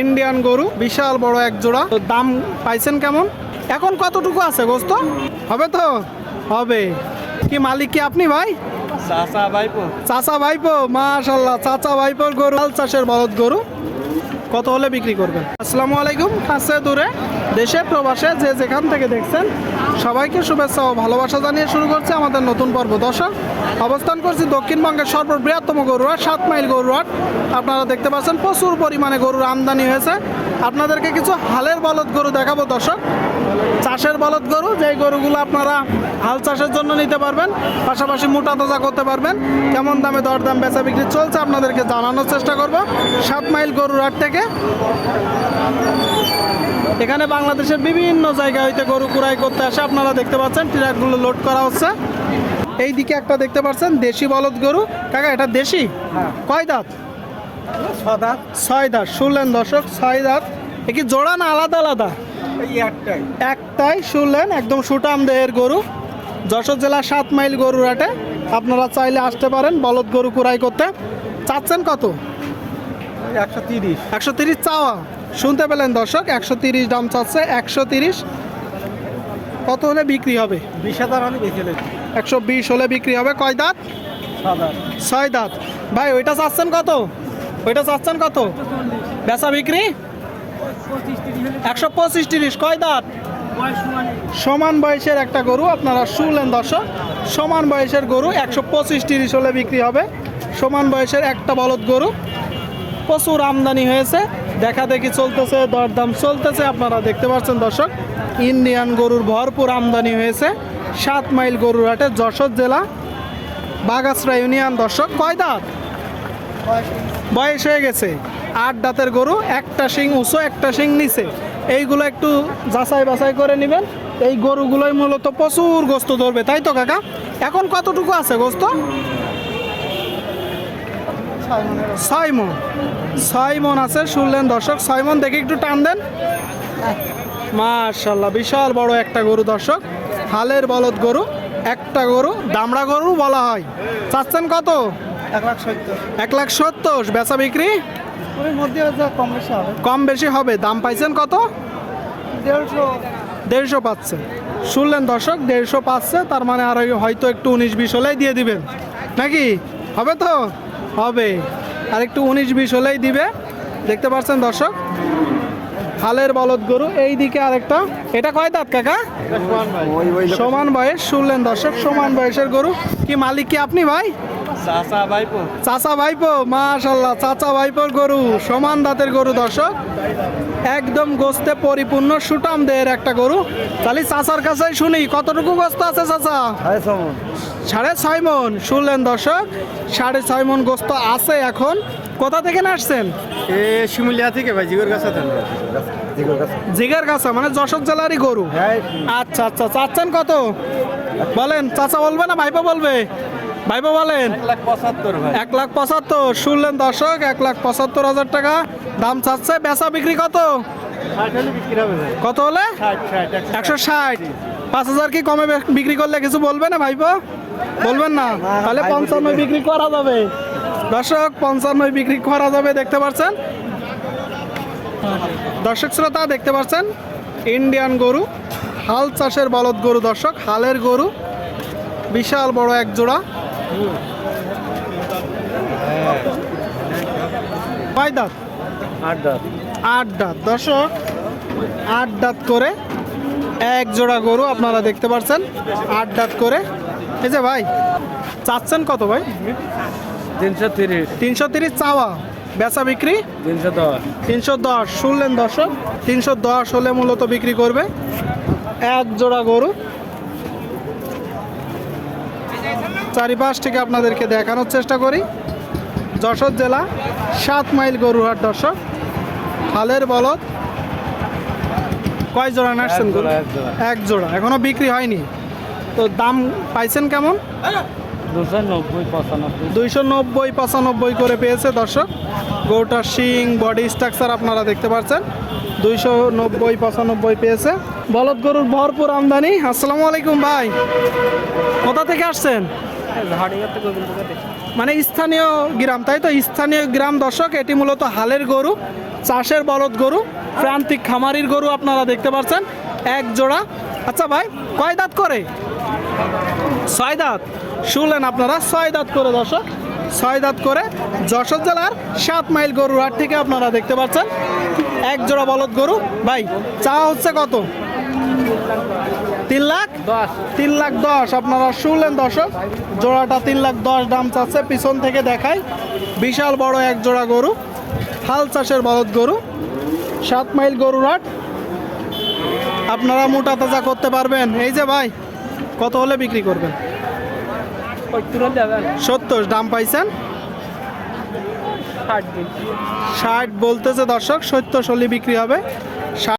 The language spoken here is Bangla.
ইন্ডিয়ান গরু বিশাল বড় এক জোড়া। তো দাম পাইছেন কেমন? এখন কতটুকু আছে গোস্ত? হবে তো? হবে। কি মালিক কি আপনি ভাই? চাচা ভাইপো। চাচা ভাইপো মাশাল্লাহ চাচা ভাইপোর গরু লাল চাষের বলদ গরু। কত হলে বিক্রি করবেন? আসসালামু আলাইকুম কাছে দূরে, দেশে, প্রবাসে, যে যেখান থেকে দেখছেন, সবাইকে শুভেচ্ছা ও ভালোবাসা জানিয়ে শুরু করছে আমাদের নতুন পর্ব। দর্শক, অবস্থান করছি দক্ষিণবঙ্গের সর্ববৃহত্তম গরুহাট সাত মাইল গরুহাট আপনারা দেখতে পাচ্ছেন প্রচুর পরিমাণে গরুর আমদানি হয়েছে। আপনাদেরকে কিছু হালের বলদ গরু দেখাবো, দর্শক। চাষের বলদ গরু যেই গরুগুলো আপনারা হাল চাষের জন্য নিতে পারবেন পাশাপাশি মোটা তাজা করতে পারবেন। কেমন দামে দরদাম বেচা বিক্রি চলছে আপনাদেরকে জানানোর চেষ্টা করব। সাত মাইল গরুর হাট থেকে। এখানে বাংলাদেশের বিভিন্ন জায়গা হইতে গরু কুড়াই করতে আসে। আপনারা দেখতে পাচ্ছেন ট্রাকগুলো লোড করা হচ্ছে। এই দিকে একটা দেখতে পাচ্ছেন দেশি বলদ গরু। কাকা এটা দেশি? কয় দাঁত। ছয় দাঁত শুনলেন দর্শক ছয় দাঁত। এ কি জোড়া না আলাদা আলাদা? একটাই। শুনলেন একদম সুটাম দেহের গরু। যশোর জেলা সাত মাইল গরুর হাটে আপনারা চাইলে আসতে পারেন বলদ গরু কুড়াই করতে। চাচ্ছেন কত? একশো তিরিশ। একশো তিরিশ চাওয়া। শুনতে পেলেন দর্শক একশো তিরিশ দাম চাচ্ছে একশো তিরিশ। কত হলে বিক্রি হবে? বিশ হাজার হলে লেগে একশো বিশ হলে বিক্রি হবে কয় দাঁত? ছয় দাঁত। ভাই ওইটা চাচ্ছেন কত? ওইটা চাচ্ছেন কত? বেচা বিক্রি? একশো পঁচিশ তিরিশ কয় দাঁত? সমান। বয়সের একটা গরু আপনারা শুনলেন দর্শক সমান বয়সের গরু একশো পঁচিশ তিরিশ হলে বিক্রি হবে। সমান বয়সের একটা বলদ গরু প্রচুর আমদানি হয়েছে দেখা দেখি চলতেছে দরদাম চলতেছে আপনারা দেখতে পাচ্ছেন দর্শক ইন্ডিয়ান গরুর ভরপুর আমদানি হয়েছে সাত মাইল গরুর হাটে যশোর জেলা বাগাসরা ইউনিয়ন দর্শক কয় দাঁত? বয়স হয়ে গেছে। আট দাঁতের গরু, একটা শিং উঁচু, একটা শিং নিচে। এইগুলো একটু যাচাই বাছাই করে নেবেন। এই গরুগুলোই মূলত প্রচুর গোস্ত ধরবে, তাই তো কাকা? এখন কতটুকু আছে গোস্ত? ছয় মন ছয় মন আছে, শুনলেন দর্শক। ছয় মন দেখে একটু টান দেন। মার্শাল্লাহ বিশাল বড় একটা গরু দর্শক। হালের বলদ গরু, একটা গরু, দামড়া গরু বলা হয়। চাচ্ছেন কত? এক লাখ সত্তর। এক লাখ সত্তর। বেচা বিক্রি? ওর মধ্যে যা কম বেশি হবে। কম বেশি হবে। দাম পাইছেন কত? দেড়শো। দেড়শো পাচ্ছে। শুনলেন দর্শক দেড়শো পাচ্ছে তার মানে আর হয়তো একটু উনিশ বিশ হলেই দিয়ে দিবেন। নাকি? হবে তো? হবে। আর একটু উনিশ বিশ হলেই দিবে। দেখতে পাচ্ছেন দর্শক হালের বলদ গরু। এই দিকে আরেকটা। এটা কয় দাঁত কাকা? ওই ওই সমান বয়স। শুনলেন দর্শক সমান বয়সের গরু। কি মালিক কি আপনি ভাই? চাচা ভাইপো। চাচা ভাইপো মাশাল্লাহ চাচা ভাইপোর গরু সমান দাঁতের গরু দর্শক। একদম গোস্তে পরিপূর্ণ সুটাম দেহের একটা গরু। তাহলে চাচার কাছে শুনি কতটুকু গোস্ত আছে চাচা? সাড়ে ছয় মন। শুনলেন দর্শক? সাড়ে ছয় মন গোস্ত আছে এখন। কোথা থেকে না আসছেন এ শিমুলিয়া থেকে ভাই জিগর গাছ জিগার কাছে মানে যশোর জেলারই গরু। হ্যাঁ। আচ্ছা আচ্ছা চাচ্ছেন কত? বলেন চাচা বলবে না ভাইপো বলবে? ভাইপো বলেন। এক লাখ পঁচাত্তর শুনলেন দর্শক এক লাখ পঁচাত্তর হাজার টাকা দাম চাচ্ছে। বেচা বিক্রি কত? কত হলে? একশো ষাট। পাঁচ হাজার কি কমে বিক্রি করলে কিছু বলবে না ভাইপো? বলবেন না। তাহলে পঞ্চান্ন বিক্রি করা যাবে। দর্শক পঞ্চান্ন বিক্রি করা যাবে দেখতে পাচ্ছেন দর্শক শ্রোতা দেখতে পাচ্ছেন ইন্ডিয়ান গরু হাল চাষের বলদ গরু দর্শক হালের গরু। বিশাল বড় এক জোড়া। কয় দাঁত? আট দাঁত। আট দাঁত। দর্শক আট দাঁত করে এক জোড়া গরু আপনারা দেখতে পাচ্ছেন আট দাঁত করে। এই যে ভাই চাচ্ছেন কত ভাই? তিনশো তিরিশ। তিনশো তিরিশ চাওয়া। বেচা বিক্রি? তিনশো দশ। তিনশো দশ। শুনলেন দর্শক তিনশো দশ হলে মূলত বিক্রি করবে এক জোড়া গরু। চারিপাশ থেকে আপনাদেরকে দেখানোর চেষ্টা করি। যশোর জেলা সাত মাইল গরুহাট দর্শক। হালের বলদ। কয় জোড়া নাচছেন এক জোড়া। এক জোড়া। এখনও বিক্রি হয়নি। তো দাম পাইছেন কেমন? দুইশো নব্বই পঁচানব্বই করে পেয়েছে দর্শক। গরুটার শিং বডি স্ট্রাকচার আপনারা দেখতে পাচ্ছেন দুইশো নব্বই পঁচানব্বই পেয়েছে। বলদ গরুর ভরপুর আমদানি। আসসালামু আলাইকুম ভাই। কোথা থেকে আসছেন? মানে স্থানীয় গ্রাম, তাই তো? স্থানীয় গ্রাম দর্শক, এটি মূলত হালের গরু, চাষের বলদ গরু, প্রান্তিক খামারির গরু আপনারা দেখতে পাচ্ছেন, এক জোড়া। আচ্ছা ভাই, কয় দাঁত করে? ছয় দাঁত। শুনলেন আপনারা, ছয় দাঁত করে দর্শক। ছয় দাঁত করে যশোর জেলার সাত মাইল গরুর হাট থেকে আপনারা দেখতে পাচ্ছেন। এক জোড়া বলদ গরু। ভাই চাওয়া হচ্ছে কত? তিন লাখ? দশ। তিন লাখ দশ। আপনারা শুনলেন দর্শক জোড়াটা তিন লাখ দশ দাম চাচ্ছে। পিছন থেকে দেখাই বিশাল বড় এক জোড়া গরু হাল চাষের বলদ গরু সাত মাইল গরুর হাট। আপনারা মোটা তাজা করতে পারবেন। এই যে ভাই কত হলে বিক্রি করবেন? সত্তর দাম পাইছেন? ষাট বলতেছে দর্শক সত্তর সলি বিক্রি হবে।